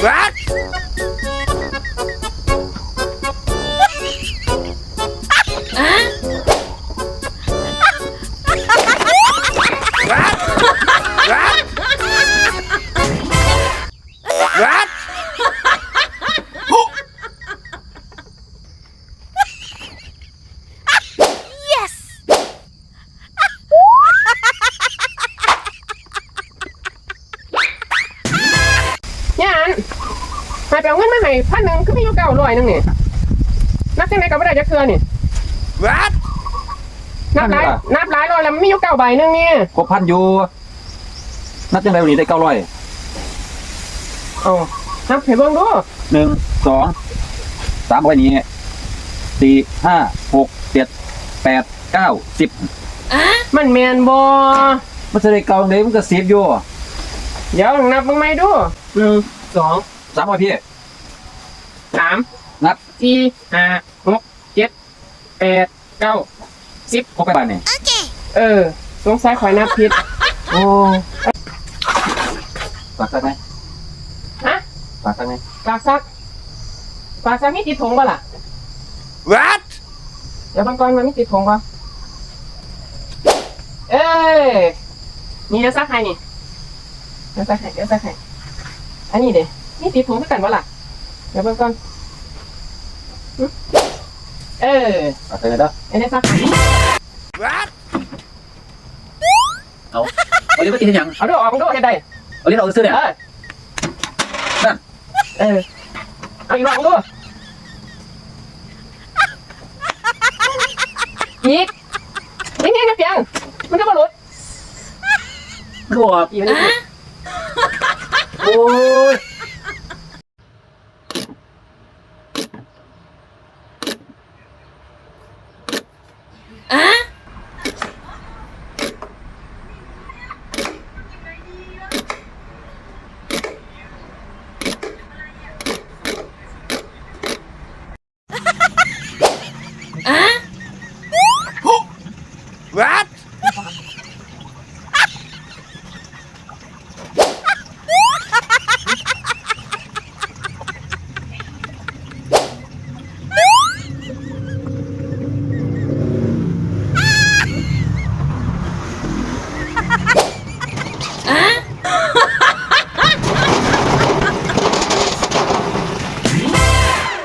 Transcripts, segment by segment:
Huh? ายไปเอาเงินมาให้พันหนึ่งคือมีอยู่เก้าร้อยหนึงนี่นับจังไดก็บ่ได้จักเทื่อนี่ What? นับหลายพันหนึ่งอะนับหลายร้อยแล้วมันมีอยู่เก้าใบหนึงนี่ครบพันอยู่นับจังไรวันนี้ได้เก้าร้อยเอานับให้เบิ่งดูหนึ่งสองสามเอาไว้นี้สี่ห้าหกเจ็ดแปดเก้าสิบมันแม่นบ่มันจะได้เก้าเลยมันก็สิบอยู่เดี๋ยวนับเบิ่งใหม่ดูหนึ่งสองสามเอาพี่ สามนับสี่ห้าหกเจ็ดแปดเก้าสิบครบไปบ้านนี่เออสงสัยข่อยนับผิดโอ้ฝากสักไหมฮะฝากสักไหมฝากซักฝากซักมีติดถุงบ่ล่ะ What? เดี๋ยวบางกอนมันมีติดถุงบ่เอ้ยนี่เดี๋ยวซักให้นี่เดี๋ยวซักให้เดี๋ยวซักให้อันนี้เด้นี่ติดถุงคือกันบ่ล่ะ เดี๋ยวบางกอนหึเออฝากสักไหมเด้ออันนี้ซักให้ What? เอาเอาเรียกว่ากินยังเอาดูออกมึงดูเฮ็ดได้เอาเรียกเอาซื้อเนี่ยเออนั่นเออเอาอีกรอบมึงดูอีกนี่ไงกระเปียงมันก็มาหลุดบวกอีกมันนี่โอ้ย What?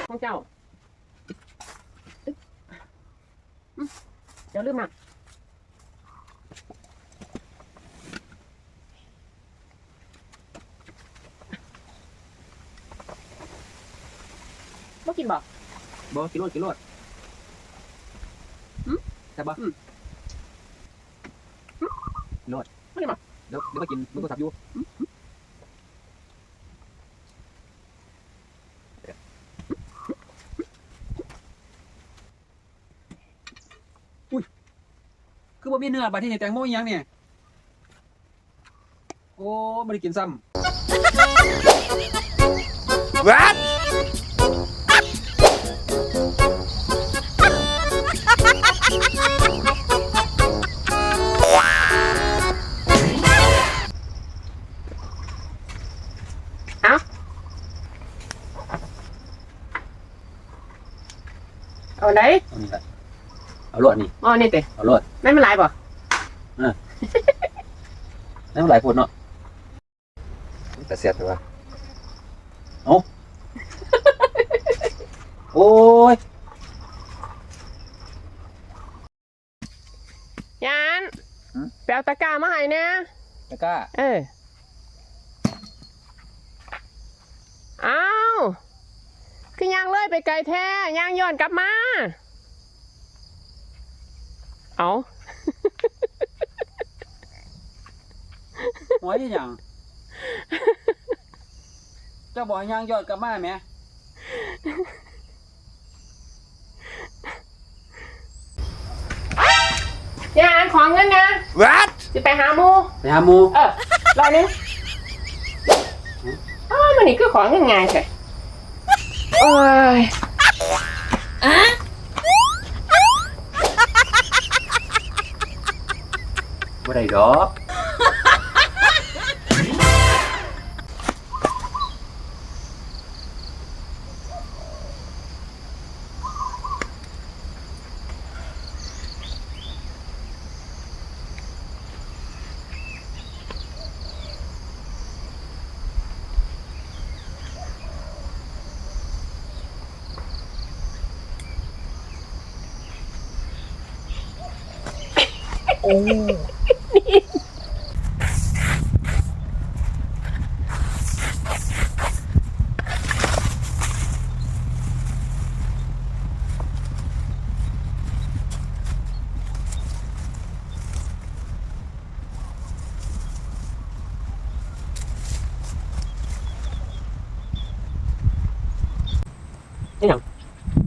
ของเจ้าอืมเดี๋ยวลืมมา บ่กินบ่บวกกิโลกิโลหืมใช่ปะอืมโลดไม่ได้มาเดี๋ยวเดี๋ยวมากินมึงก็สับอยู่อุ้ยคือว่ามีเนื้อบาดที่นี่แตงโมอีหยังเนี่ยโอ้ไม่ได้กินซ้ What? เอาเอาไหนำเอานี่แหละเอาโลดนี่อ๋อนี่เตะเอาโลดไม่เป็นไรบ่นั่นหลายคนเนาะแต่เสียดไปว่าเอ้าโอ้ย ยานหืมแปลตะกร้ามาให้เนี่ยตะกร้าเอออ้าวคือย่างเลยไปไกลแท้ย่างย้อนกลับมาเอาหัวยี่หยังเจ้าบอกให้ย่างยอดกลับมาไหม ยานของเงินนะ What? จะไปหาหมูไปหาหมูเออรอนึงอ้าวมันนี่คือของเงินไงใช่โอ้ยบ่ได้ดอก โอ้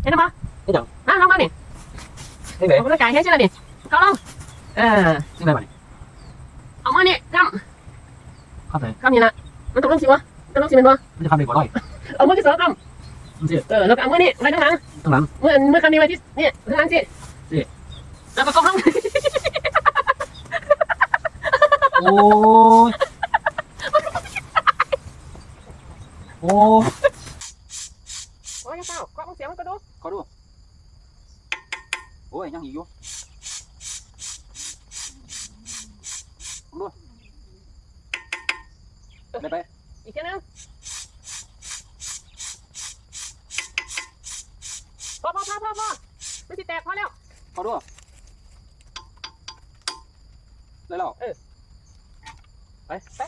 เห็นไหมนี่จังนั่งลงมาดินี่ไหนออกกำลังกายให้ใช่ไหมดิเข้าลง เออนี่ไหนมาเนี่ยเอามือนี่กเข้าไปำกำนี่นะมันตกลงสิวะตกลงสิเป็นวะมันจะทำเป็นบ่อน้อยเอามือที่สองกมันสิำเออแล้วก็เอามือนี่ไว้ข้างหลังข้างหลังมือมือกำนี้ไว้ที่นี่ข้างหลังสิสิแล้วก็ก้มลงโอ้ยโอ้ยโอ้ยเศร้าก้มเสียงมันก็ดูขอดูโอ้ยยังอีกอยู่ ดูไปไปอีกแค่นึงพอพอพอพอพอไม่สิแตกพอแล้วขอดูได้แล้วไปไป